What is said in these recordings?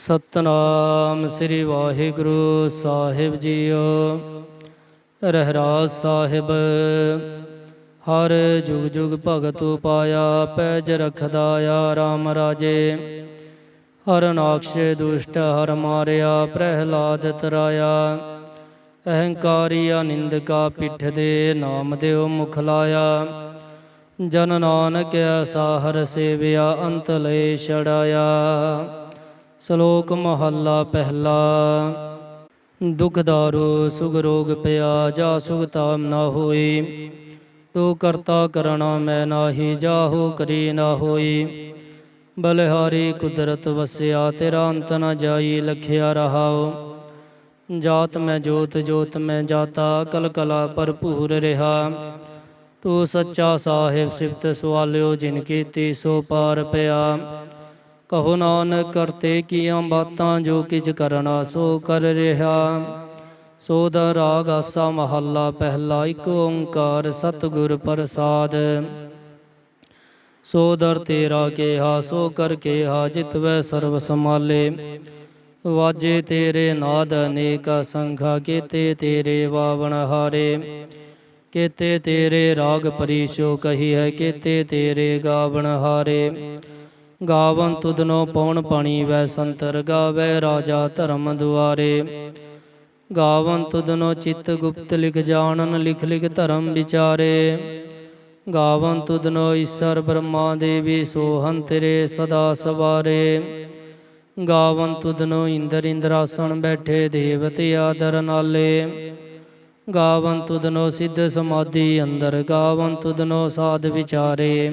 ਸਤਨਾਮ ਸ੍ਰੀ ਵਾਹਿਗੁਰੂ ਸਾਹਿਬ ਜੀਓ। ਰਹਿਰਾਜ ਸਾਹਿਬ, ਹਰ ਜੁਗ ਜੁਗ ਭਗਤ ਉਪਾਇਆ, ਪੈਜ ਰਖਦਾ ਆ ਰਾਮ ਰਾਜੇ। ਹਰ ਨਾਕਸ਼ੇ ਦੁਸ਼ਟ, ਹਰ ਮਾਰਿਆ, ਪ੍ਰਹਿਲਾਦ ਤਰਾਇਆ। ਅਹੰਕਾਰੀ ਅਨਿੰਦਕਾ ਪਿੱਠ ਦੇ ਨਾਮ ਦਿਓ ਮੁਖ ਲਾਇਆ। ਜਨ ਨਾਨਕ ਐਸਾ ਹਰ ਸੇਵਿਆ, ਅੰਤ ਲੈ ਛੜਾਇਆ। ਸ਼ਲੋਕ ਮਹੱਲਾ ਪਹਿਲਾ। ਦੁਖ ਦਾਰੂ ਸੁਗ ਰੋਗ ਪਿਆ, ਜਾ ਸੁਖ ਤਾਮ ਨਾ ਹੋਈ। ਤੂੰ ਕਰਤਾ ਕਰਣਾ ਮੈਂ ਨਾਹੀ, ਜਾਹੂ ਕਰੀ ਨਾ ਹੋਈ। ਬਲਿਹਾਰੀ ਕੁਦਰਤ ਵਸਿਆ, ਤੇਰਾ ਅੰਤ ਨਾ ਜਾਈ, ਲਖਿਆ ਰਹਾਉ। ਜਾਤ ਮੈਂ ਜੋਤ ਜੋਤ ਮੈਂ ਜਾਤਾ ਕਲ ਕਲਾ ਭਰਪੂਰ ਰਿਹਾ। ਤੂੰ ਸੱਚਾ ਸਾਹਿਬ ਸਿਫਤ ਸਵਾਲਿਓ, ਜਿਨ ਕੀਤੀ ਸੋ ਪਾਰ ਪਿਆ। ਕਹੋ ਨਾਨਕ, ਕਰਤੇ ਕੀਆਂ ਬਾਤਾਂ ਜੋ ਕਿਛ ਕਰਨਾ, ਸੋ ਕਰ ਰਿਹਾ। ਸੋ ਦਾ ਰਾਗ ਆਸਾ ਮਹੱਲਾ, ਪਹਿਲਾ ਇੱਕ ਓੰਕਾਰ ਸਤਿਗੁਰ ਪ੍ਰਸਾਦ। ਸੋ ਦਰ ਤੇਰਾ ਕੇਹਾ, ਸੋ ਕਰ ਕੇਹਾ ਜਿਤਵੈ ਸਰਬ ਸਮਾਲੇ ਵਾਜੇ ਤੇਰੇ ਨਾਦ ਅਨੇਕ ਸੰਖਾ ਕੀਤੇ ਤੇਰੇ ਵਾਵਣ ਹਾਰੇ। ਕੀਤੇ ਤੇਰੇ ਰਾਗ ਪਰੀਸ਼ੋ ਕਹੀ ਹੈ, ਕੀਤੇ ਤੇਰੇ ਗਾਵਣ ਹਾਰੇ। ਗਾਵਨ ਤੁਧਨੋ ਪਉਣ ਪਾਣੀ ਵੈ ਸੰਤਰ ਗਾਵੇ ਰਾਜਾ ਧਰਮ ਦੁਆਰੇ। ਗਾਵਨ ਤੁਧਨੋ ਚਿਤ ਗੁਪਤ ਲਿਖ ਜਾਣਨ, ਲਿਖ ਲਿਖ ਧਰਮ ਵਿਚਾਰੇ। ਗਾਵਨ ਤੁਧਨੋ ਈਸ਼ਰ ਬ੍ਰਹਮਾ ਦੇਵੀ ਸੋਹੰ ਤੇਰੇ ਸਦਾ ਸਵਾਰੇ। ਗਾਵਨ ਤੁਧਨੋ ਇੰਦਰ ਇੰਦਰਾਸਣ ਬੈਠੇ ਦੇਵਤੇ ਆਦਰ ਨਾਲੇ। ਗਾਵਨ ਤੁਧਨੋ ਸਿੱਧ ਸਮਾਧੀ ਅੰਦਰ, ਗਾਵਨ ਤੁਧਨੋ ਸਾਧ ਵਿਚਾਰੇ।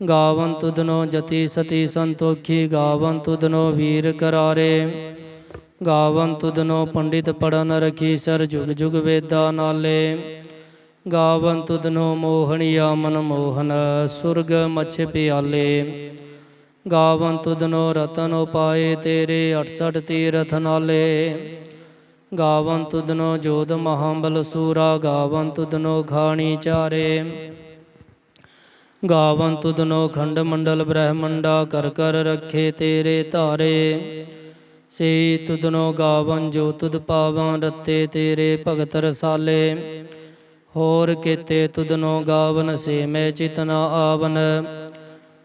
ਗਾਵਨ ਤੁਧਨੋ ਜਤੀ ਸਤੀ ਸੰਤੋਖੀ ਗਾਵਨ ਤੁਧਨੋ ਵੀਰ ਕਰਾਰੇ। ਗਾਵਨ ਤੁਧਨੋ ਪੰਡਿਤ ਪੜਨ ਰਖੀ ਸਰ ਜੁਗ ਜੁਗ ਵੇਦਾ ਨਾਲੇ। ਗਾਵਨ ਤੁਧਨੋ ਮੋਹਣੀਆ ਮਨ ਮੋਹਨ ਸੁਰਗ ਮਛ ਪਿਆਲੇ। ਗਾਵਨ ਤੁਧਨੋ ਰਤਨ ਉਪਾਏ ਤੇਰੇ 68 ਤੀਰਥ ਨਾਲੇ। ਗਾਵਨ ਤੁਧਨੋ ਜੋਧ ਮਹਾਬਲ ਸੂਰਾ ਗਾਵਨ ਤੁਧਨੋ ਖਾਣੀ ਚਾਰੇ। ਗਾਵਨ ਤੁਧਨੋ ਖੰਡ ਮੰਡਲ ਬ੍ਰਹਮੰਡਾ ਕਰ ਕਰ ਰੱਖੇ ਤੇਰੇ ਧਾਰੇ। ਸੇ ਤੁਧਨੋ ਗਾਵਨ ਜੋ ਤੁਧ ਪਾਵਾਂ ਰਤੇ ਤੇਰੇ ਭਗਤ ਰਸਾਲੇ। ਹੋਰ ਕੀਤੇ ਤੁਧਨੋ ਗਾਵਨ ਸੇ ਮੈਂ ਚਿਤਨਾ ਆਵਨ।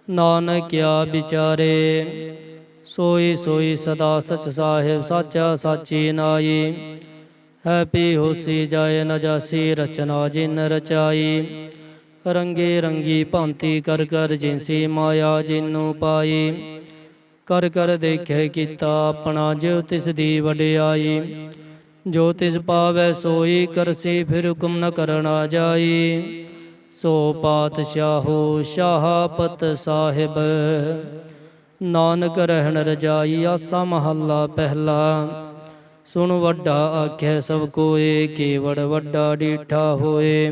ਨਾਨਕਿਆ ਵਿਚਾਰੇ, ਸੋਈ ਸੋਈ ਸਦਾ ਸਚ ਸਾਹਿਬ ਸਾਚਾ ਸਾਚੀ ਨਾਈ। ਹੈ ਪੀ ਹੋਸੀ ਜਾਏ ਨ ਜਾਸੀ ਰਚਨਾ ਜਿਨ ਰਚਾਈ। ਰੰਗੇ ਰੰਗੀ ਭਾਂਤੀ ਕਰ ਕਰ ਜਿਨਸੀ ਮਾਇਆ ਜਿਨੂੰ ਪਾਈ। ਕਰ ਕਰ ਦੇਖੇ ਕੀਤਾ ਆਪਣਾ ਜਿਉ ਤਿਸ ਦੀ ਵਡਿਆਈ। ਜੋ ਤਿਸ ਪਾਵੈ ਸੋਈ ਕਰਸੀ ਫਿਰ ਹੁਕਮ ਨ ਕਰਨਾ ਜਾਈ। ਸੋ ਪਾਤਸ਼ਾਹੋ ਸ਼ਾਹਪਤ ਸਾਹਿਬ। ਨਾਨਕ ਰਹਿਣ ਰਜਾਈ ਆਸਾ ਮਹੱਲਾ ਪਹਿਲਾ। ਸੁਣ ਵੱਡਾ ਆਖੈ ਸਭ ਕੋਏ, ਕੇਵੜ ਵੱਡਾ ਡੀਠਾ ਹੋਏ।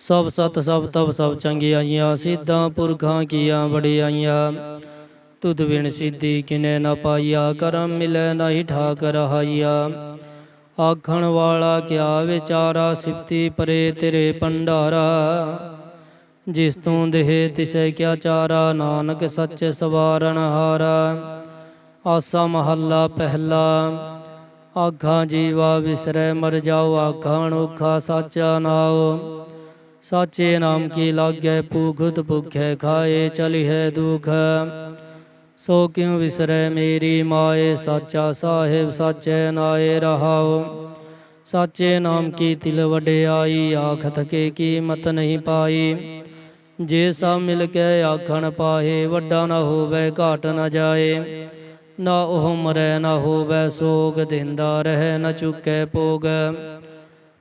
ਸਭ ਸਤ ਸਭ ਤਬ ਸਭ ਚੰਗਿਆਈਆਂ ਸਿੱਧਾਂ ਪੁਰਖਾਂ ਕੀਆਂ ਵਡਿਆਈਆਂ ਤੁਧ ਵਿਣ ਸਿੱਧੀ ਕਿਨੇ ਨ ਪਾਈਆ ਕਰਮ ਮਿਲੈ ਨਹੀਂ ਠਾਕ ਰਹਾਈਆ ਆਖਣ ਵਾਲਾ ਕਿਆ ਵਿਚਾਰਾ ਸਿਫਤੀ ਪਰੇ ਤੇਰੇ ਪੰਡਾਰਾ ਜਿਸ ਤੂੰ ਦੇਹ ਤਿਸੈ ਕਿਆ ਚਾਰਾ ਨਾਨਕ ਸੱਚ ਸਵਾਰਨ ਹਾਰਾ ਆਸਾ ਮਹੱਲਾ ਪਹਿਲਾ ਆਖਾਂ ਜੀਵਾ ਵਿਸਰੈ ਮਰ ਜਾਓ ਆਖਾਂ ਅਨੋਖਾ ਸਾਚਾ ਨਾਉ ਸਾਚੇ ਨਾਮ ਕੀ ਲਾਗੈ ਭੂਖਤ ਭੁਖੈ ਖਾਏ ਚਲਿਐ ਦੁਖ ਸੋ ਕਿਉ ਵਿਸਰੈ ਮੇਰੀ ਮਾਏ ਸਾਚਾ ਸਾਹਿਬ ਸਾਚੈ ਨਾਏ ਰਹਾਉ ਸਾਚੇ ਨਾਮ ਕੀ ਤਿਲ ਵਡਿਆਈ ਆਖਤ ਕੇ ਕੀਮਤ ਨਹੀਂ ਪਾਈ ਜੇ ਸਭ ਮਿਲ ਕੇ ਆਖਣ ਪਾਹੇ ਵੱਡਾ ਨਾ ਹੋਵੇ ਘਾਟ ਨਾ ਜਾਏ ਨਾ ਉਹ ਮਰੈ ਨਾ ਹੋਵੇ ਸੋਗ ਦਿੰਦਾ ਰਹਿ ਨਾ ਚੁੱਕੈ ਭੋਗ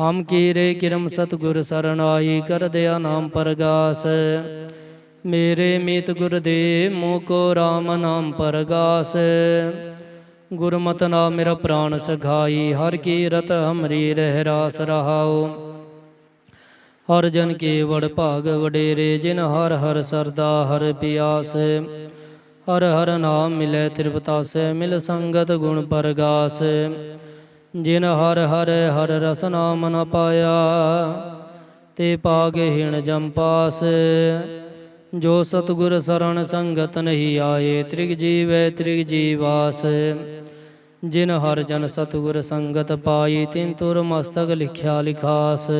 ਹਮ ਕੀਰੇ ਕਿਰਮ ਸਤਿਗੁਰ ਸਰਣਾਈ ਕਰ ਦਿਆ ਨਾਮ ਪਰਗਾਸ। ਮੇਰੇ ਮੀਤ ਗੁਰ ਦੇ ਮੋਹ ਕੋ RAM ਨਾਮ ਪਰਗਾਸ। ਗੁਰਮਤਿ ਨਾ ਮੇਰਾ ਪ੍ਰਾਣ ਸਖਾਈ, ਹਰ ਕੀਰਤ ਹਮਰੀ ਰਹਿ ਰਾਸ ਰਹਾਉ। ਹਰ ਜਨ ਕੇ ਵਡ ਭਾਗ ਵਡੇਰੇ, ਜਿਨ ਹਰ ਹਰ ਸਰਦਾ ਹਰ ਪਿਆਸ। ਹਰ ਹਰ ਨਾਮ ਮਿਲੇ, ਤ੍ਰਿਪਤਾਸ, ਮਿਲ ਸੰਗਤ ਗੁਣ ਪਰਗਾਸ। ਜਿਨ ਹਰ ਹਰ ਹਰ ਰਸ ਨਾਮ ਨ ਪਾਇਆ, ਤੇ ਪਾਗੇ ਹਿਣ ਜਮ ਜੋ ਸਤਗੁਰ ਸਰਣ ਸੰਗਤ ਨਹੀਂ ਆਏ, ਤ੍ਰਿਗ ਜੀਵੈ ਤ੍ਰਿਗ ਜੀਵਾਸ। ਜਿਨ ਹਰ ਜਨ ਸਤਗੁਰ ਸੰਗਤ ਪਾਈ, ਤਿਨ ਤੁਰ ਮਸਤਕ ਲਿਖਿਆ ਲਿਖਾਸ।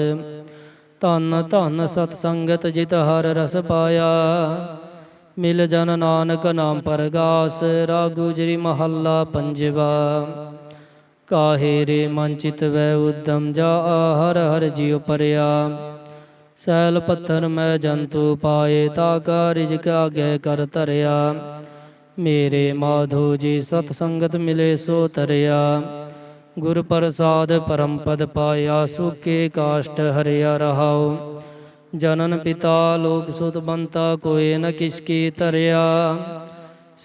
ਧੰਨ ਧੰਨ ਸਤ ਸੰਗਤ ਜਿਤ ਹਰ ਰਸ ਪਾਇਆ, ਮਿਲ ਜਨ ਨਾਨਕ ਨਾਮ ਪਰਗਾਸ ਰਾਗੁਜਰੀ ਮਹੱਲਾ ਪੰਜਵਾ। ਕਾਹੇ ਰੇ ਮਨ ਚਿਤ ਵੈ ਉਦਮ ਜਾ ਹਰ ਹਰ ਜਿਉ ਪਰਿਆ। ਸੈਲ ਪੱਥਰ ਮੈਂ ਜੰਤੂ ਪਾਏ ਤਾ ਕਾ ਰਿਜਕ ਕਰ ਤਰਿਆ ਮੇਰੇ ਮਾਧੋ ਜੀ ਸਤ ਸੰਗਤ ਮਿਲੇ ਸੋ ਤਰਿਆ। ਗੁਰ ਪ੍ਰਸਾਦ ਪਰਮ ਪਦ ਪਾਇਆ ਸੁਕੇ ਕਾਸ਼ਟ ਹਰਿਆ ਰਹਾਉ। ਜਨਨ ਪਿਤਾ ਲੋਕ ਸੁਤ ਬੰਤਾ ਕੋਏ ਨ ਕਿਸ ਕੀ ਤਰਿਆ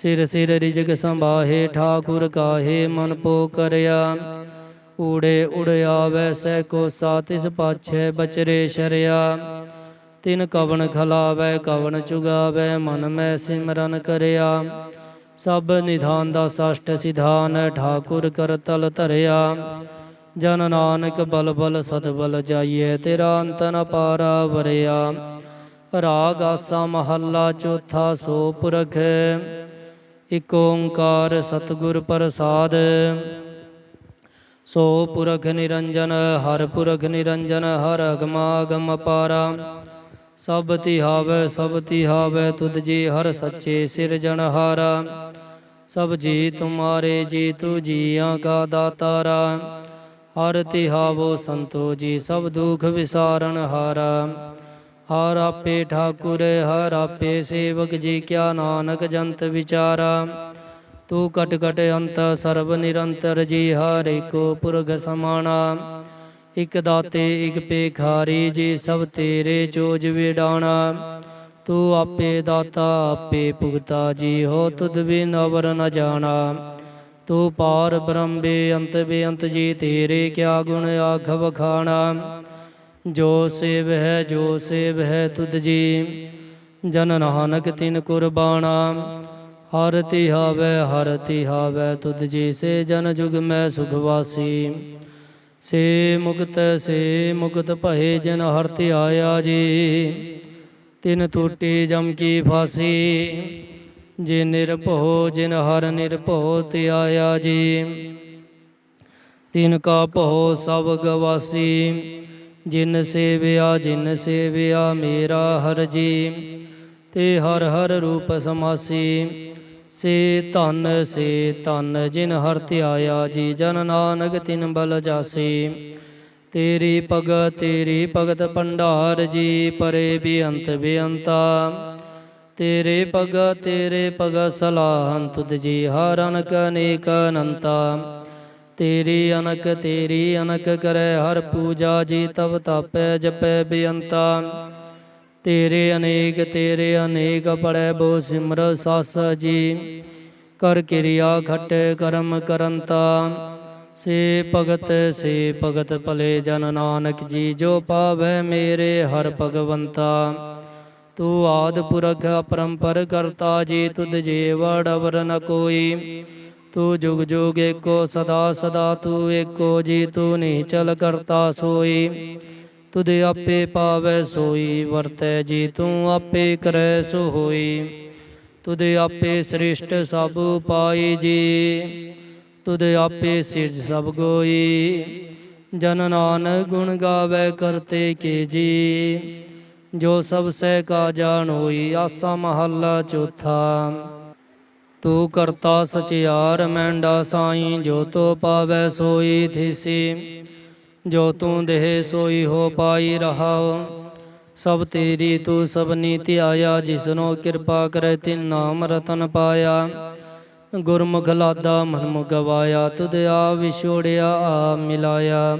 ਸਿਰ ਸਿਰ ਰਿਜਗ ਸੰਭਾਹੇ, ਠਾਕੁਰ ਕਾਹੇ, ਮਨ ਪੋ ਕਰਿਆ। ਊੜੇ ਉੜਿਆ ਆਵੈ, ਸੈ ਕੋ ਸਾਤਿਸ ਪਾਛੈ ਬਚਰੇ ਸ਼ਰਿਆ। ਤਿਨ ਕਵਣ ਖਲਾਵੈ, ਕਵਣ ਚੁਗਾਵੈ, ਮਨ ਮੈਂ ਸਿਮਰਨ ਕਰਿਆ। ਸਭ ਨਿਧਾਨ ਦਾ ਸਸ਼ਟ ਸਿਧਾਨ, ਠਾਕੁਰ ਕਰ ਤਲ ਧਰਿਆ। ਜਨ ਨਾਨਕ ਬਲ ਬਲ ਸਤ ਜਾਈਏ ਤੇਰਾ ਅੰਤ ਨ ਪਾਰਾ ਵਰਿਆ। ਰਾਗ ਆਸਾ ਮਹੱਲਾ ਚੌਥਾ ਸੋ ਪੁਰਖ। ਇਕ ਓੰਕਾਰ ਸਤਿਗੁਰ ਪ੍ਰਸਾਦ। ਸੋ ਪੁਰਖ ਨਿਰੰਜਨ, ਹਰ ਪੁਰਖ ਨਿਰੰਜਨ, ਹਰ ਅਗਮਾਗਮ ਅਪਾਰਾ। ਸਭ ਤਿਹਾਵੈ ਸਭ ਤਿਹਾਵੈ ਤੁਧ ਜੀ ਹਰ ਸੱਚੇ ਸਿਰਜਣਹਾਰਾ ਸਭ ਜੀ ਤੁਮਾਰੇ ਜੀ, ਤੂ ਜੀਆਂ ਕਾ ਦਾਤਾਰਾ। ਹਰ ਤਿਹਾਵੋ ਸੰਤੋ ਜੀ, ਸਭ ਦੁਖ ਵਿਸਾਰਨ ਹਾਰਾ। ਹਰ ਆਪੇ ਠਾਕੁਰ, ਹਰ ਆਪੇ ਸੇਵਕ ਜੀ ਕਿਆ ਨਾਨਕ ਜੰਤ ਵਿਚਾਰਾ। ਤੂੰ ਕਟ ਕਟ ਅੰਤ ਸਰਬ ਨਿਰੰਤਰ ਜੀ, ਹਰ ਏਕੋ ਪੁਰਖ ਸਮਾਣਾ। ਇਕ ਦਾਤੇ, ਇਕ ਪੇਖਾਰੀ ਜੀ, ਸਭ ਤੇਰੇ ਚੋਜ ਵਿਡਾਣਾ। ਤੂੰ ਆਪੇ ਦਾਤਾ, ਆਪੇ ਭੁਗਤਾ ਜੀ, ਹੋ ਤੁਧ ਬਿਨ ਅਵਰ ਨ ਜਾਣਾ। ਤੂੰ ਪਾਰ ਬ੍ਰਹਮ ਬੇਅੰਤ ਬੇਅੰਤ ਜੀ, ਤੇਰੇ ਕਿਆ ਗੁਣ ਆਖ ਵਖਾਣਾ ਜੋ ਸੇਵ ਹੈ, ਜੋ ਸੇਵ ਹੈ ਤੁਧ ਜੀ। ਜਨ ਨਾਨਕ ਤਿਨ ਕੁਰਬਾਨਾ, ਹਰ ਤਿਹਾਵੈ ਹਰ ਤਿਹਾਵੈ ਤੁਧ ਜੀ। ਸੇ ਜਨ ਜੁਗ ਮੈਂ ਸੁਖ ਵਾਸੀ। ਸੇ ਮੁਕਤ ਸੇ ਮੁਕਤ ਭਏ ਜਨ ਹਰ ਧਿਆਇਆ ਜੀ। ਤਿਨ ਟੂਟੀ ਜਮ ਕੀ ਫਾਸੀ, ਜੇ ਨਿਰਭਉ, ਜਿਨ ਹਰ ਨਿਰਭਉ ਧਿਆਇਆ ਜੀ। ਤਿਨ ਕਾ ਭਉ ਸਭ ਗਵਾਸੀ। ਜਿਨ ਸੇਵਿਆ ਜਿਨ ਸੇਵਿਆ ਮੇਰਾ ਹਰ ਜੀ। ਤੇ ਹਰ ਹਰ ਰੂਪ ਸਮਾਸੀ। ਸੇ ਧਨ ਸੇ ਧਨ ਜਿਨ ਹਰ ਧਿਆਇਆ ਜੀ, ਜਨ ਨਾਨਕ ਤਿਨ ਬਲ ਜਾਸੀ। ਤੇਰੀ ਭਗਤ ਤੇਰੀ ਭਗਤ ਭੰਡਾਰ ਜੀ, ਪਰੇ ਬੇਅੰਤ ਬੇਅੰਤਾ। ਤੇਰੇ ਭਗਤ ਤੇਰੇ ਭਗਤ ਸਲਾਹਨ ਤੁਧ ਜੀ, ਹਰ ਅਨਕ ਅਨੰਤਾ। ਤੇਰੀ ਅਨਕ ਤੇਰੀ ਅਨਕ ਕਰੈ, ਹਰ ਪੂਜਾ ਜੀ ਤਵ ਤਾਪੈ, ਜਪੈ ਬੇਅੰਤਾ। ਤੇਰੇ ਅਨੇਕ ਤੇਰੇ ਅਨੇਕ ਪੜੈ, ਬੋ ਸਿਮਰ ਸਾਸ ਜੀ। ਕਰ ਕਿਰਿਆ ਖਟ, ਕਰਮ ਕਰੰਤਾ। ਸੇ ਭਗਤ ਸੇ ਭਗਤ ਭਲੇ ਜਨ ਨਾਨਕ ਜੀ, ਜੋ ਪਾਵੈ ਮੇਰੇ ਹਰ ਭਗਵੰਤਾ। ਤੂੰ ਆਦ ਪੁਰਖ ਅਪਰੰਪਰ ਕਰਤਾ ਜੀ, ਤੁਧ ਜੀ ਵੜਵਰ ਨ ਕੋਈ। ਤੂੰ ਜੁਗ ਜੁਗ ਏਕੋ ਸਦਾ ਸਦਾ ਤੂੰ ਏਕੋ ਜੀ ਤੂੰ ਨਿਚਲ ਕਰਤਾ ਸੋਈ। ਤੁਧ ਆਪੇ ਪਾਵੈ ਸੋਈ, ਵਰਤੈ ਜੀ ਤੂੰ ਆਪੇ ਕਰੈ ਸੋ ਹੋਈ ਤੁਧ ਆਪੇ ਸ੍ਰਿਸ਼ਟ ਸਭ ਪਾਈ ਜੀ, ਤੁਧ ਆਪੇ ਸਿਰਜ ਸਭ ਗੋਈ। ਜਨ ਨਾਨਕ ਗੁਣ ਗਾਵੇ ਕਰਤੇ ਕੇ ਜੀ, ਜੋ ਸਭ ਸਹਿ ਕਾ ਜਾਣ ਹੋਈ ਆਸਾ ਮਹੱਲਾ ਚੌਥਾ। ਤੂੰ ਕਰਤਾ ਸਚਿਆਰ, ਮੈਂਡਾ ਸਾਈ, ਜੋ ਤੋ ਪਾਵੈ ਸੋਈ ਥਿਸੀ। ਜੋ ਤੂੰ ਦੇਹ ਸੋਈ ਹੋ ਪਾਈ ਰਹਾਉ, ਸਭ ਤੇਰੀ ਤੂੰ ਸਭ ਨੀਤੀ ਆਇਆ, ਜਿਸਨੋ ਕਿਰਪਾ ਕਰੇ ਤਿਨ ਨਾਮ ਰਤਨ ਪਾਇਆ। ਗੁਰਮੁਖ ਲਾਦਾ ਮਨ ਮੁਖ ਗਵਾਇਆ, ਤੁਧ ਆ ਵਿਛੋੜਿਆ ਆ ਮਿਲਾਇਆ।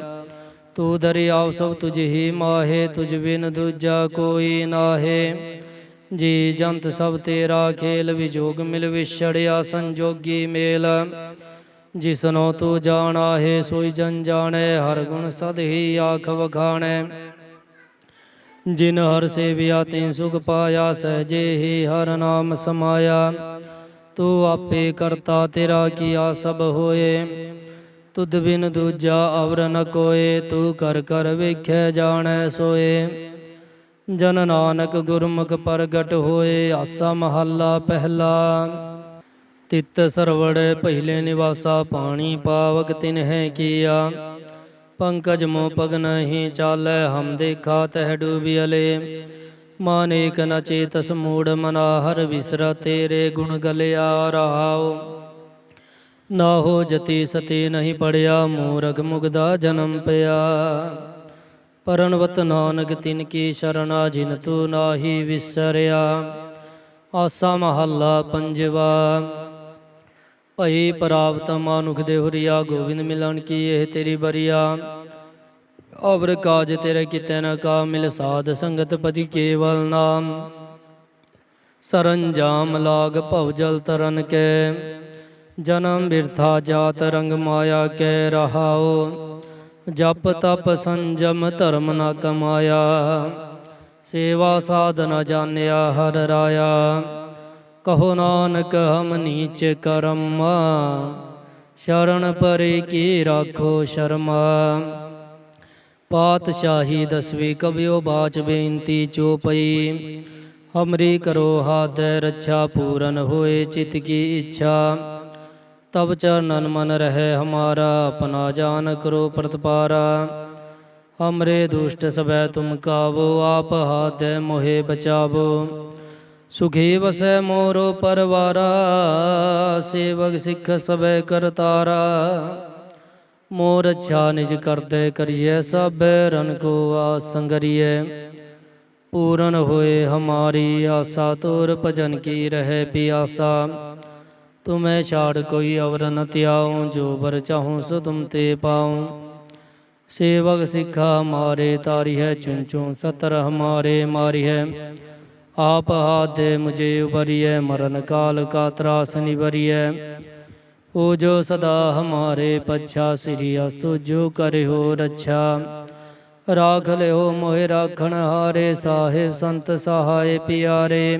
ਤੂੰ ਦਰਿਆਵ ਸਭ ਤੁਝ ਹੀ ਮਾਹੇ, ਤੁਝ ਬਿਨ ਦੂਜਾ ਕੋਈ ਨਾਹੇ। ਜੀ ਜੰਤ ਸਭ ਤੇਰਾ ਖੇਲ ਵਿਜੋਗ ਮਿਲ ਵਿਛੜਿਆ ਸੰਜੋਗੀ ਮੇਲ। ਜਿਸਨੋ ਤੂੰ ਜਾਣਾ ਹੈ ਸੋਈ ਜਨ ਜਾਣੈ ਹਰ ਗੁਣ ਸਦ ਹੀ ਆਖ ਵਖਾਣੈ। ਜਿਨ ਹਰ ਸੇਵਿਆ ਤੈਂ ਸੁਖ ਪਾਇਆ, ਸਹਜੇ ਹੀ ਹਰ ਨਾਮ ਸਮਾਇਆ। ਤੂੰ ਆਪੇ ਕਰਤਾ ਤੇਰਾ ਕੀਆ ਸਭ ਹੋਏ। ਤੁਧ ਬਿਨ ਦੂਜਾ ਅਵਰ ਨ ਕੋਏ, ਤੂੰ ਕਰ ਕਰ ਵੇਖੈ ਜਾਣੈ ਸੋਏ। ਜਨ ਨਾਨਕ ਗੁਰਮੁਖ ਪ੍ਰਗਟ ਹੋਏ, ਆਸਾ ਮਹੱਲਾ ਪਹਿਲਾ। ਤਿਤ ਸਰਵੜ ਪਹਿਲੇ ਨਿਵਾਸਾ, ਪਾਣੀ ਪਾਵਕ ਤਿਨ ਹੈ ਕੀਆ। ਪੰਕਜ ਮੋ ਪਗ ਨਹੀਂ ਚਾਲੈ, ਹਮ ਦੇਖਾ ਤਹਿ ਡੂਬਿਅਲੇ ਮਾਨੇਕ ਨ ਚੇਤਸ ਮੂੜ ਮਨਾ ਹਰ ਵਿਸਰ ਤੇਰੇ ਗੁਣ ਗਲਿਆ ਰਹਾਉ। ਨਾ ਹੋ ਜਤੀ ਸਤੀ ਨਹੀਂ ਪੜਿਆ, ਮੂਰਖ ਮੁਗਦਾ ਜਨਮ ਪਿਆ। ਪਰਨਵਤ ਨਾਨਕ ਤਿਨ ਕੀ ਸ਼ਰਣਾ ਜਿਨ ਤੂ ਨਾਹੀ ਵਿਸਰਿਆ। ਆਸਾ ਮਹੱਲਾ ਪੰਜਵਾ। ਭਈ ਪ੍ਰਾਪਤ ਮਾਨੁਖ ਦੇ ਹੁਰੀਆ, ਗੋਬਿੰਦ ਮਿਲਣ ਕੀ ਇਹ ਤੇਰੀ ਬਰੀਆ। ਅਵਰ ਕਾਜ ਤੇਰੇ ਕਿਤੇ ਨ ਕਾ, ਮਿਲ ਸਾਧ ਸੰਗਤ ਪਤੀ ਕੇਵਲ ਨਾਮ। ਸਰੰਜਾਮ ਲਾਗ ਭਵ ਜਲ ਤਰਨ ਕੇ, ਜਨਮ ਬਿਰਥਾ ਜਾਤ ਰੰਗ ਮਾਇਆ ਕੇ ਰਹਾਓ ਜਪ ਤਪ ਸੰਜਮ ਧਰਮ ਨ ਕਮਾਇਆ, ਸੇਵਾ ਸਾਧਨ ਜਾਣਿਆ ਹਰ ਰਾਇਆ। ਕਹੋ ਨਾਨਕ ਹਮ ਨੀਚ ਕਰਮ, ਸ਼ਰਨ ਪਰੇ ਕੀ ਰਾਖੋ ਸ਼ਰਮਾ। ਪਾਤਸ਼ਾਹੀ ਦਸਵੀਂ ਕਬਿਓ ਬਾਚ ਬੇਨਤੀ ਚੋਪਈ ਹਮਰੀ ਕਰੋ ਹਾਥ ਰੱਛਾ ਪੂਰਨ ਹੋਏ ਚਿਤ ਕੀ ਇੱਛਾ। ਤਬ ਚਰਨਨ ਮਨ ਰਹੇ ਹਮਾਰਾ, ਆਪਣਾ ਜਾਨ ਕਰੋ ਪ੍ਰਤਪਾਰਾ। ਹਮਰੇ ਦੁਸ਼ਟ ਸਭੈ ਤੁਮ ਕਾਵੋ, ਆਪ ਹਾਥ ਮੋਹਿ ਬਚਾਵੋ। ਸੁਖੀ ਵਸੈ ਮੋਰੋ ਪਰਵਾਰਾ, ਸੇਵਕ ਸਿੱਖ ਸਭੈ ਕਰਤਾਰਾ ਮੋਰ ਅੱਛਾ ਨਿਜ ਕਰਦੇ ਕਰੀਏ ਸਭ ਰਨ ਕੋ ਆਸੰਗਰੀਏ ਪੂਰਨ ਹੋਏ ਹਮਾਰੀ ਆਸਾ, ਤੋਰ ਭਜਨ ਕੀ ਰਹੇ ਪਿਆਸਾ। ਤੁਮੈ ਛਾੜ ਕੋਈ ਅਵਰ ਨ ਤਿਆਉ ਜੋ ਬਰ ਚਾਹੂੰ ਸੋ ਤੁਮ ਤੇ ਪਾਉ। ਸੇਵਕ ਸਿੱਖਾ ਮਾਰੇ ਤਾਰੀ ਹੈ ਚੁਨ ਚੁਨ ਸਤਰ ਹਮਾਰੇ ਮਾਰੀ ਹੈ ਆਪ ਹਾਦੇ ਮੁਝੇ ਉਬਰੀਐ ਮਰਨ ਕਾਲ ਕਾ ਤਰਾਸ ਨਿਵਰੀਐ। ਓ ਜੋ ਸਦਾ ਹਮਾਰੇ ਪਛਾ, ਸ੍ਰੀ ਅਸਤੁ ਜੋ ਕਰਿਓ ਰੱਛਾ। ਰਾਖ ਲਿਓ ਮੋਹਿ ਰਾਖਣ ਹਾਰੇ, ਸਾਹਿਬ ਸੰਤ ਸਹਾਏ ਪਿਆਰੇ।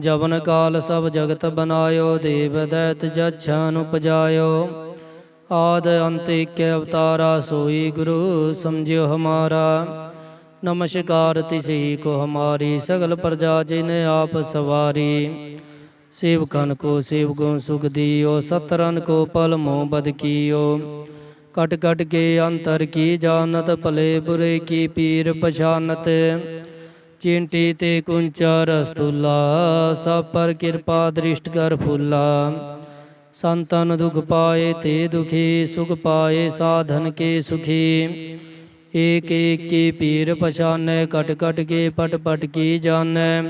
ਜਵਨ ਕਾਲ ਸਭ ਜਗਤ ਬਨਾਇਓ, ਦੇਵ ਦੈਤ ਜਛਾ ਨੂੰ ਪਜਾਇਓ ਆਦ ਅੰਤ ਇਕ ਅਵਤਾਰਾ ਸੋਈ ਗੁਰੂ ਸਮਝਿਓ ਹਮਾਰਾ। ਨਮਸਕਾਰ ਤਿਸੀ ਕੋ ਹਮਾਰੀ, ਸਗਲ ਪ੍ਰਜਾ ਜਿਨੇ ਆਪ ਸਵਾਰੀ। ਸੇਵਕਨ ਕੋ ਸੇਵਗੋਂ ਸੁਖ ਦਿਓ, ਸਤਰਨ ਕੋ ਪਲ ਮੋ ਬਦ ਕੀਓ। ਕਟ ਕਟ ਕੇ ਅੰਤਰ ਕੀ ਜਾਣਤ, ਭਲੇ ਬੁਰੇ ਕੀ ਪੀਰ ਪਛਾਨਤ। ਚਿੰਟੀ ਤੇ ਕੁੰਚਾ ਰਸਤੁਲਾ, ਸਭ ਪਰ ਕਿਰਪਾ ਦ੍ਰਿਸ਼ਟ ਕਰ ਫੁੱਲਾ। ਸੰਤਨ ਦੁਖ ਪਾਏ ਤੇ ਦੁਖੀ, ਸੁਖ ਪਾਏ ਸਾਧਨ ਕੇ ਸੁਖੀ। ਏਕ ਏਕ ਕੀ ਪੀਰ ਪਛਾਨੈ, ਕਟ ਕਟ ਕੇ ਪਟ ਪਟ ਕੀ ਜਾਣੈ।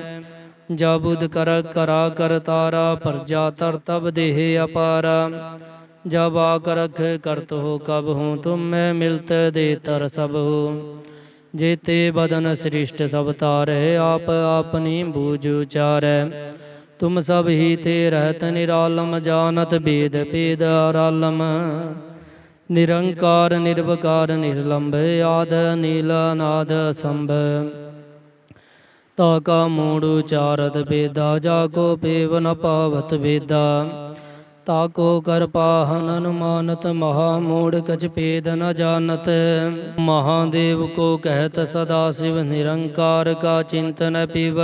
ਜਾਬੁਦ ਕਰ ਕਰਾ ਕਰ ਤਾਰਾ, ਪਰਜਾ ਤਰ ਤਬ ਦੇਹ ਅਪਾਰਾ। ਜਬ ਆ ਕਰਖ ਕਰਤ ਹੋ ਕਬ ਹੂੰ, ਤੁਮ ਮਿਲਤ ਦੇ ਤਰ ਸਭ। ਹੂੰ ਜੇਤੇ ਬਦਨ ਸ੍ਰਿਸ਼ਟ ਸਭ ਤਾਰੇ ਆਪ ਆਪਨੀ ਬੂਝ ਉਚਾਰੈ। ਤੁਮ ਸਭ ਹੀ ਤੇ ਰਹਿਤ ਨਿਰਾਲਮ ਜਾਣਤ ਬੇਦ ਪੇਦ ਆਰਾਲਮ। ਨਿਰੰਕਾਰ, ਨਿਰਵਕਾਰ, ਨਿਰਲੰਭ, ਆਦ, ਨੀਲ ਨਾਦ ਸੰਭ। ਤਾ ਕਾ ਮੂੜ ਉਚਾਰਤ ਬੇਦਾ ਜਾ ਕੋ ਪੇਵ ਨ ਪਾਵਤ ਵੇਦਾ ਤਾਕੋ ਕਰ ਕਰਪਾਹਨ ਅਨੁਮਾਨਤ, ਮਹਾ ਮੂੜ ਕਛ ਭੇਦ ਨ ਜਾਣਤ। ਮਹਾਦੇਵ ਕੋ ਕਹਿਤ ਸਦਾ ਸਿਵ ਨਿਰੰਕਾਰ ਕਾ ਚਿੰਤਨ ਪਿਵ।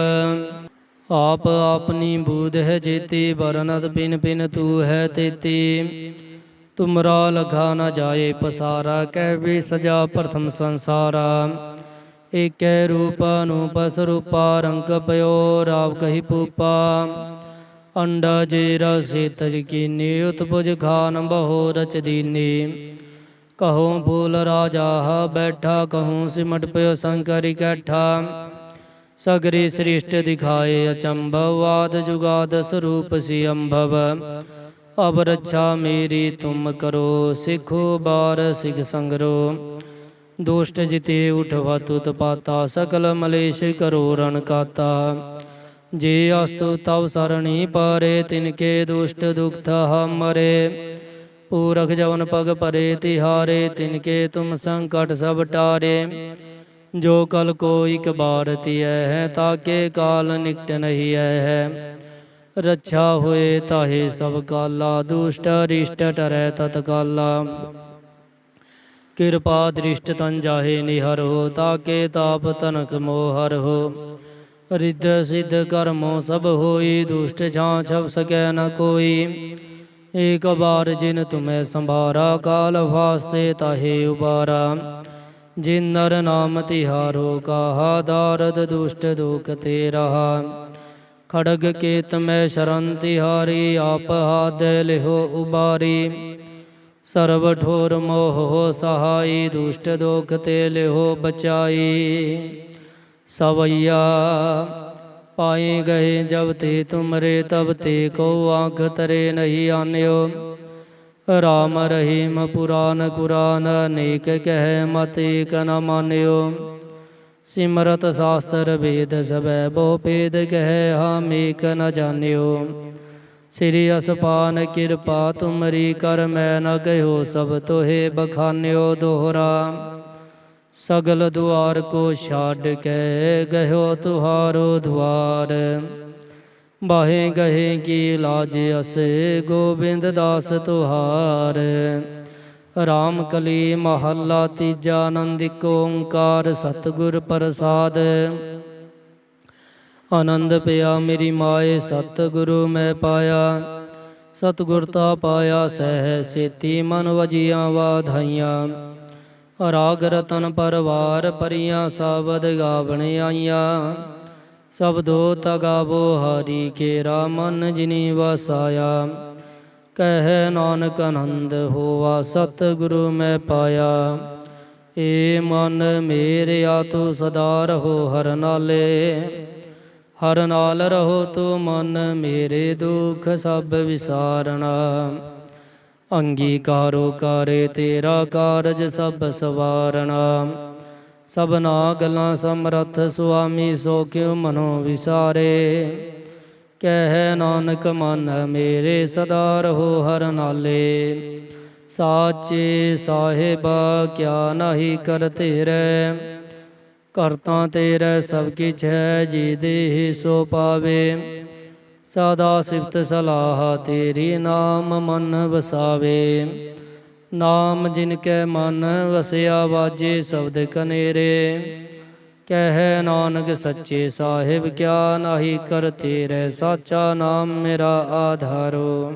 ਆਪ ਆਪਨੀ ਬੂਧ ਹੈ ਜੇਤੀ ਵਰਨਤ ਪਿਨ ਪਿਨ ਤੂ ਹੈ ਤੇਤੀ। ਤੁਮਰਾ ਲਖਾ ਨ ਜਾਏ ਪਸਾਰਾ ਕਹਿ ਵੀ ਸਜਾ ਪ੍ਰਥਮ ਸੰਸਾਰਾ। ਏਕੈ ਰੂਪ ਅਨੂਪ ਸਰੂਪਾ, ਰੰਗ ਪਇਓ ਰਾਵ ਕਹੀ ਪੂਪਾ ਅੰਡਾ ਜੇ ਰਸੇ ਤਜ ਕੀਨੀ, ਉਤਪੁਜ ਖਾਨ ਬਹੁ ਰਚ ਦੀਨੀ। ਕਹੋ ਬੋਲ ਰਾਜਾ ਬੈਠਾ ਕਹੂੰ ਸਿਮਟ ਪਿਓ ਸੰਕਰ ਇਕੱਠਾ। ਸਗਰੀ ਸ੍ਰਿਸ਼ਟ ਦਿਖਾਏ ਅਚੰਭਵਾਦ ਜੁਗਾਦ ਸਰੂਪ ਸੀ ਅੰਭਵ। ਅਬ ਰੱਛਾ ਮੇਰੀ ਤੁਮ ਕਰੋ, ਸਿੱਖੋ ਬਾਰ ਸਿਖ ਸੰਗਰੋ। ਦੁਸ਼ਟ ਜਿਤੇ ਉਠਵਾ ਤੁਤ ਪਾਤਾ ਸਕਲ ਮਲੇਸ਼ ਕਰੋ ਰਣ ਕਾਤਾ। ਜੇ ਅਸਤੁ ਤਵ ਸਰਣੀ ਪਾਰੇ ਤਿਨਕੇ ਦੁਸ਼ਟ ਦੁਖਤ ਹਮਰੇ ਪੂਰਖ ਜਵਨ ਪਗ ਪਰੇ, ਤਿਹਾਰੇ ਤਿਨਕੇ ਤੁਮ ਸੰਕਟ ਸਭ ਟਾਰੇ। ਜੋ ਕਲ ਕੋ ਇਕ ਤਿਐ ਹੈ, ਤਾਕੇ ਕਾਲ ਨਿਕਟ ਨਹੀਂ ਹੈ। ਰੱਛਾ ਹੋਏ ਤਾਹੇ ਸਭ ਕਾਲਾ, ਦੁਸ਼ਟ ਰਿਸ਼ਟ ਟਰੈ ਤਤ ਕਾਲਾ। ਕਿਰਪਾ ਦ੍ਰਿਸ਼ਟ ਤਨ ਜਾਹੇ ਨਿਹਰੋ ਤਾਕੇ ਤਾਪ ਤਨਕ ਮੋਹ ਹਰੋ ਰਿੱਧ ਸਿੱਧ ਕਰਮੋ ਸਭ ਹੋਈ, ਦੁਸ਼ਟ ਛਾਂ ਛਪ ਸਕੈ ਨ ਕੋਈ। ਏਕ ਬਾਰ ਜਿਨ ਤੁਮੈ ਸੰਭਾਰਾ, ਕਾਲ ਵਾਸਤੇ ਤਾਹੇ ਉਬਾਰਾ। ਜਿਨ ਨਰ ਨਾਮ ਤਿਹਾਰੋ, ਕਾਹਾ ਦਾਰਦ ਦੁਸ਼ਟ ਦੁਖ ਤੇ ਰਹਾ ਖੜਗ ਕੇਤ ਮੈਂ ਸ਼ਰਨ ਤਿਹਾਰੀ, ਆਪ ਹਾਦ ਲਿਹੋ ਉਬਾਰੀ। ਸਰਬ ਠੋਰ ਮੋਹ ਸਹਾਈ, ਦੁਸ਼ਟ ਦੁਖ ਤੇ ਲਿਹੋ ਬਚਾਈ। ਸਵਈਆ, ਪਾਏ ਗਏ ਜਬ ਤੇ ਤੁਮਰੇ ਤਬ ਤੇ ਕੋ ਆਂਖ ਤਰੇ ਨਹੀਂ ਆਨਿਓ। ਰਾਮ ਰਹੀਮ ਪੁਰਾਨ ਕੁਰਾਨ ਅਨੇਕ ਕਹਿ ਮਤ ਏਕ ਨ ਮਾਨਿਓ। ਸਿਮਰਤ ਸਾਸਤਰ ਵੇਦ ਸਭੈ ਬਹੁ ਭੇਦ ਕਹਿ ਹਾਮ ਏਕ ਨ ਜਾਣਿਓ। ਸ੍ਰੀ ਅਸਪਾਨ ਕਿਰਪਾ ਤੁਮਰੀ ਕਰ ਮੈਂ ਨ ਕਹਿਓ ਸਭ ਤੋਹੇ ਬਖਾਨਿਓ ਦੋਹਰਾ। ਸਗਲ ਦੁਆਰ ਕੋ ਛੱਡ ਕੇ ਗਇਓ ਤੁਹਾਰੋ ਦੁਆਰ। ਬਾਹੇ ਗਹੇ ਕੀ ਲਾਜ ਅਸੇ ਗੋਬਿੰਦ ਦਾਸ ਤੁਹਾਰ। ਰਾਮ ਕਲੀ ਮਹੱਲਾ ਤੀਜਾ ਆਨੰਦਿਕ ਓੰਕਾਰ ਸਤਿਗੁਰ ਪ੍ਰਸਾਦ। ਆਨੰਦ ਪਿਆ ਮੇਰੀ ਮਾਏ, ਸਤਿਗੁਰੂ ਮੈਂ ਪਾਇਆ। ਸਤਿਗੁਰ ਤਾ ਪਾਇਆ ਸਹਿ ਸੇਤੀ ਮਨ ਵਜੀਆਂ ਵਾਧਾਈਆਂ। ਰਾਗ ਰਤਨ ਪਰਵਾਰ ਪਰੀਆਂ ਸਾਬਦ ਗਾਵਣ ਆਈਆਂ। ਸਬਦੋ ਤਗਾਵੋ ਹਰੀ ਕੇਰਾ ਮਨ ਜਿਨੀ ਵਸਾਇਆ। ਕਹਿ ਨਾਨਕ ਆਨੰਦ ਹੋਵਾ ਸਤਿਗੁਰੂ ਮੈਂ ਪਾਇਆ। ਏ ਮਨ ਮੇਰਿਆ ਤੂੰ ਸਦਾ ਰਹੋ ਹਰ ਨਾਲੇ। ਹਰ ਨਾਲ ਰਹੋ ਤੂੰ ਮਨ ਮੇਰੇ ਦੁੱਖ ਸਭ ਵਿਸਾਰਣਾ ਅੰਗੀਕਾਰੋ ਕਾਰੇ ਤੇਰਾ ਕਾਰਜ ਸਭ ਸਵਾਰਣਾ। ਸਭਨਾ ਗਲਾਂ ਸਮਰੱਥ ਸੁਆਮੀ ਸੋ ਕਿਉ ਮਨੋ ਵਿਸਾਰੇ। ਕਹਿ ਨਾਨਕ ਮਨ ਮੇਰੇ ਸਦਾ ਰਹੋ ਹਰ ਨਾਲੇ। ਸਾਚੇ ਸਾਹਿਬਾ ਕਿਆ ਨਹੀਂ ਕਰ ਤੇਰੇ। ਕਰਤਾ ਤੇਰੇ ਸਭ ਕਿਛ ਹੈ ਜੀ ਦੇਹ ਸੋ ਪਾਵੇ। ਸਦਾ ਸਿਫਤ ਸਲਾਹ ਤੇਰੀ ਨਾਮ ਮਨ ਵਸਾਵੇ। ਨਾਮ ਜਿਨ ਕੈ ਮਨ ਵਸਿਆ ਵਾਜੇ ਸ਼ਬਦ ਕਨੇਰੇ। ਕਹਿ ਨਾਨਕ ਸੱਚੇ ਸਾਹਿਬ ਕਿਆ ਨਾਹੀ ਕਰ ਤੇਰੇ ਸਾਚਾ ਨਾਮ ਮੇਰਾ ਆਧਾਰੋ।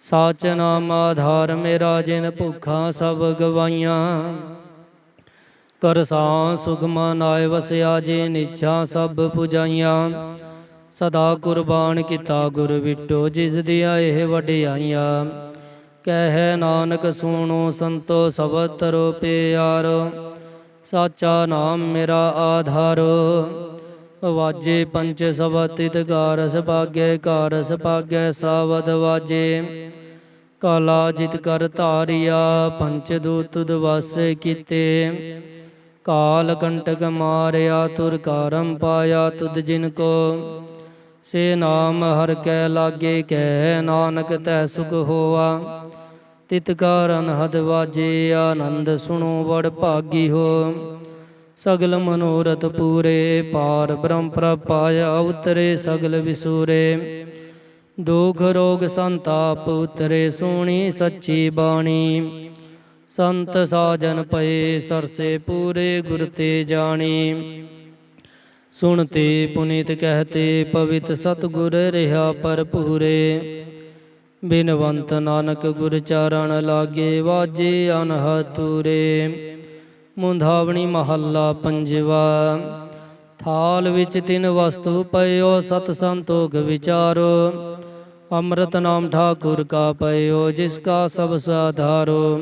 ਸਾਚ ਨਾਮ ਆਧਾਰ ਮੇਰਾ ਜਿਨ ਭੁੱਖਾਂ ਸਭ ਗਵਾਈਆਂ। ਕਰਸਾਂ ਸੁਖਮਾ ਨਾਇ ਵਸਿਆ ਜੇ ਨਿਛਾ ਸਭ ਪੁਜਾਈਆਂ। ਸਦਾ ਕੁਰਬਾਨ ਕੀਤਾ ਗੁਰ ਵਿਟੋ, ਜਿਸ ਦੀਆਂ ਇਹ ਵਡਿਆਈਆਂ। ਕਹਿ ਨਾਨਕ, ਸੁਣੋ ਸੰਤੋ, ਸਬਦ ਤਰੋ ਪਿਆਰ। ਸਾਚਾ ਨਾਮ ਮੇਰਾ ਆਧਾਰੋ। ਵਾਜੇ ਪੰਚ ਸਬਦ ਤਿਤ ਗਾਰਸ ਭਾਗੈ ਕਾਰਸ ਭਾਗੈ ਸਾਵਦ ਵਾਜੇ। ਕਾਲਾ ਜਿਤ ਕਰ ਧਾਰਿਆ, ਪੰਚ ਦੂਤ ਦਵਸ ਕੀਤੇ। ਕਾਲ ਕੰਟਕ ਮਾਰਿਆ, ਤੁਰ ਕਾਰਮ ਪਾਇਆ ਤੁਧ ਜਿਨ ਕੋ। ਸੇ ਨਾਮ ਹਰ ਕੈ ਲਾਗੇ ਕਹਿ ਨਾਨਕ ਤੈ ਸੁਖ ਹੋਆ। ਤਿਤ ਕਾਰਨ ਹਦ ਵਾਜੇ, ਆਨੰਦ ਸੁਣੋ ਵੜ ਭਾਗੀ ਹੋ। ਸਗਲ ਮਨੋਰਥ ਪੂਰੇ, ਪਾਰ ਬ੍ਰਹਮ ਪ੍ਰਪਾਇਆ ਉਤਰੇ ਸਗਲ ਵਿਸੂਰੇ। ਦੁਖ ਰੋਗ ਸੰਤਾਪ ਉਤਰੇ ਸੋਣੀ ਸੱਚੀ ਬਾਣੀ। ਸੰਤ ਸਾਜਨ ਪਏ, ਸਰਸੇ ਪੂਰੇ ਗੁਰ ਤੇ ਜਾਣੀ। ਸੁਣਤੇ ਪੁਨੀਤ ਕਹਤੇ, ਪਵਿੱਤ ਸਤਗੁਰ ਰਹਾ ਭਰਪੂਰੇ। ਬਿਨਵੰਤ ਨਾਨਕ ਗੁਰ ਚਾਰਣ ਲਾਗੇ ਵਾਜੇ ਅਨਹਤੂਰੇ। ਮੁੰਧਾਵਣੀ ਮਹੱਲਾ ਪੰਜਵਾ, ਥਾਲ ਵਿੱਚ ਤਿੰਨ ਵਸਤੂ ਪਇਓ, ਸਤ ਸੰਤੋਖ ਵਿਚਾਰੋ। ਅੰਮ੍ਰਿਤ ਨਾਮ ਠਾਕੁਰ ਕਾ ਪਇਓ, ਜਿਸ ਕਾ ਸਭ ਸਾਧਾਰੋ।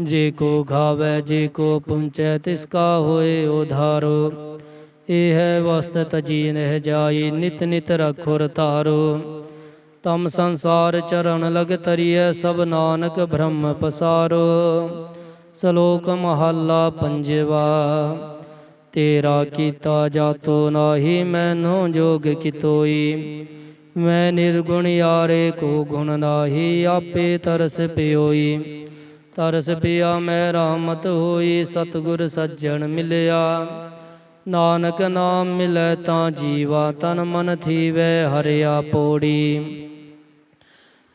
ਜੇ ਕੋ ਖਾਵੇ ਜੇ ਕੋ ਪੁੰਚੈ, ਤਿਸ ਕਾ ਹੋਏ ਉਧਾਰੋ। ਇਹ ਹੈ ਵਸਤ ਜੀ ਨਹਿ ਜਾਈ, ਨਿਤ ਨਿਤ ਰਖੁਰ ਧਾਰੋ। ਤਮ ਸੰਸਾਰ ਚਰਨ ਲਗ ਤਰੀਐ, ਸਭ ਨਾਨਕ ਬ੍ਰਹਮ ਪਸਾਰੋ। ਸ਼ਲੋਕ ਮਹੱਲਾ ਪੰਜਵਾ, ਤੇਰਾ ਕੀਤਾ ਜਾਤੋ ਨਾਹੀ, ਮੈਨੋ ਜੋਗ ਕਿਤੋਈ। ਮੈਂ ਨਿਰਗੁਣ ਯਾਰੇ ਕੋ ਗੁਣ ਨਾਹੀ, ਆਪੇ ਤਰਸ ਪਿਓਈ। ਤਰਸ ਪਿਆ ਮੈਂ ਰਾਮਤ ਹੋਈ, ਸਤਗੁਰ ਸੱਜਣ ਮਿਲਿਆ। ਨਾਨਕ ਨਾਮ ਮਿਲੈ ਤਾਂ ਜੀਵਾ, ਤਨ ਮਨ ਥੀਵੈ ਹਰਿਆ ਪੋੜੀ।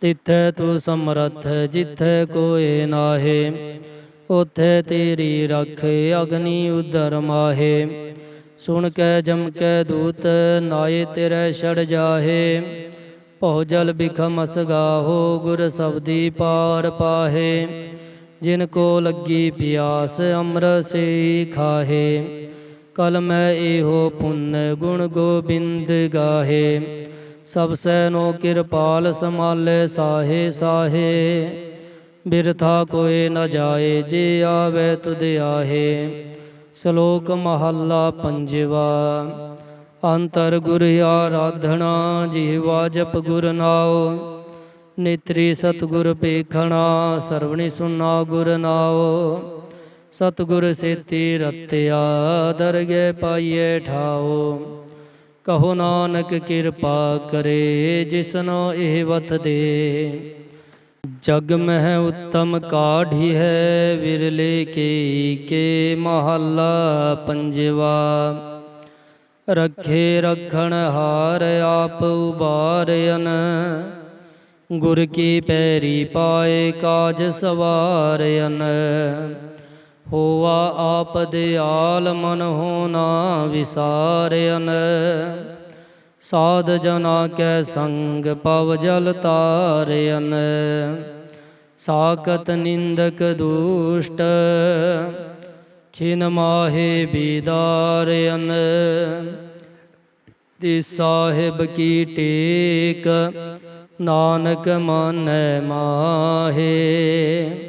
ਤਿੱਥੈ ਤੂੰ ਸਮਰੱਥ, ਜਿੱਥੈ ਕੋਏ ਨਾਹੇ ਉਥੇ ਤੇਰੀ ਰਖ ਅਗਨੀ ਉਦਰ ਮਾਹੇ। ਸੁਣ ਕੇ, ਜਮ ਕੇ ਦੂਤ, ਨਾਏ ਤੇਰੇ ਛੜ ਜਾਹੇ। ਭਉ ਜਲ ਬਿਖਮਸ ਗਾਹੋ ਗੁਰ ਸਬਦੀ ਪਾਰ ਪਾਹੇ। ਜਿਨ ਕੋ ਲੱਗੀ ਪਿਆਸ, ਅੰਮ੍ਰਿਤ ਸੇ ਖਾਹੇ। ਕਲ ਮੈਂ ਇਹੋ ਪੁੰਨ ਗੁਣ ਗੋਬਿੰਦ ਗਾਹੇ। ਸਭ ਸੈਨੋ ਕਿਰਪਾਲ ਸਮਾਲੇ ਸਾਹੇ ਸਾਹੇ। ਬਿਰਥਾ ਕੋਏ ਨ ਜਾਏ, ਜੇ ਆਵੇ ਤੁਧ ਆਹੇ। ਸ਼ਲੋਕ ਮਹੱਲਾ ਪੰਜਵਾ, ਅੰਤਰ ਗੁਰ ਆਰਾਧਣਾ ਜੀਵਾ ਜਪ ਗੁਰ ਨਾਉ। ਨੇਤਰੀ ਸਤਗੁਰ ਪੇਖਣਾ ਸਰਵਣੀ ਸੁਨਾ ਗੁਰ ਨਾਉ। ਸਤਗੁਰ ਸੇਤੀ ਰਤਿਆ ਦਰਗੇ ਪਾਈਏ ਠਾਓ। ਕਹੋ ਨਾਨਕ ਕਿਰਪਾ ਕਰੇ ਜਿਸਨੋ ਇਹ ਵਤ ਦੇ। ਜਗ ਮਹਿ ਉੱਤਮ ਕਾਢੀ ਹੈ ਵਿਰਲੇ ਕੇ ਕੇ ਮਹੱਲਾ ਪੰਜਵਾ। ਰੱਖੇ ਰਖਣ ਹਾਰ ਆਪ ਉਬਾਰਯਨ। ਗੁਰ ਕੀ ਪੈਰੀ ਪਾਏ ਕਾਜ ਸਵਾਰਯਨ। ਹੋਵਾ ਆਪ ਦਿਆਲ ਮਨ ਹੋਣਾ ਵਿਸਾਰਯਨ ਸਾਧ ਜਨਾ ਕੈ ਸੰਗ ਪਵ ਜਲ ਤਾਰਯਨ ਸਾਕਤ ਨਿੰਦਕ ਦੁਸ਼ਟ ਖਿਨ ਮਾਹੇ ਬੀਦਾਰਯਨ ਤੇ ਸਾਹਿਬ ਕੀ ਟੇਕ, ਨਾਨਕ ਮਨ ਮਾਹੇ।